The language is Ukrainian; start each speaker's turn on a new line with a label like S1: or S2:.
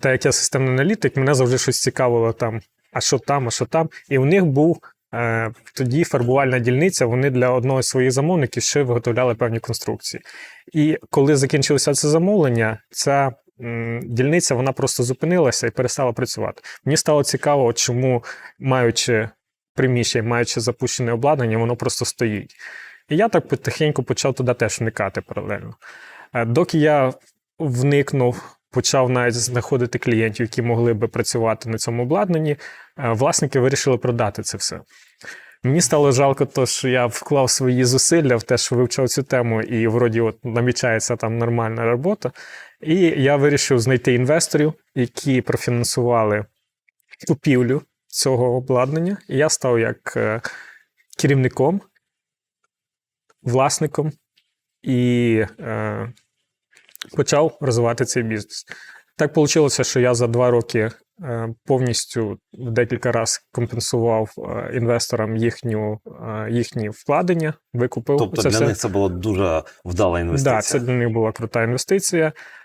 S1: та як я системний аналітик, мене завжди щось цікавило там, а що там, а що там. І у них був е, тоді фарбувальна дільниця. Вони для одного з своїх замовників ще виготовляли певні конструкції. І коли закінчилося це замовлення, ця м, дільниця вона просто зупинилася і перестала працювати. Мені стало цікаво, чому маючи приміщення, маючи запущене обладнання, воно просто стоїть. І я так потихеньку почав туди теж вникати паралельно. Е, Доки я вникнув, почав навіть знаходити клієнтів, які могли би працювати на цьому обладнанні, е, власники вирішили продати це все. Мені стало жалко, то, що я вклав свої зусилля в те, що вивчав цю тему, і вроді от намічається там нормальна робота. І я вирішив знайти інвесторів, які профінансували купівлю цього обладнання. І я став як е, керівником, власником і е, почав розвивати цей бізнес. Так вийшло, що я за два роки е, повністю в декілька разів компенсував е, інвесторам їхню, е, їхні вкладення, викупив
S2: Тобто
S1: це
S2: для
S1: все.
S2: них це була дуже вдала інвестиція.
S1: Да, це для них була крута інвестиція.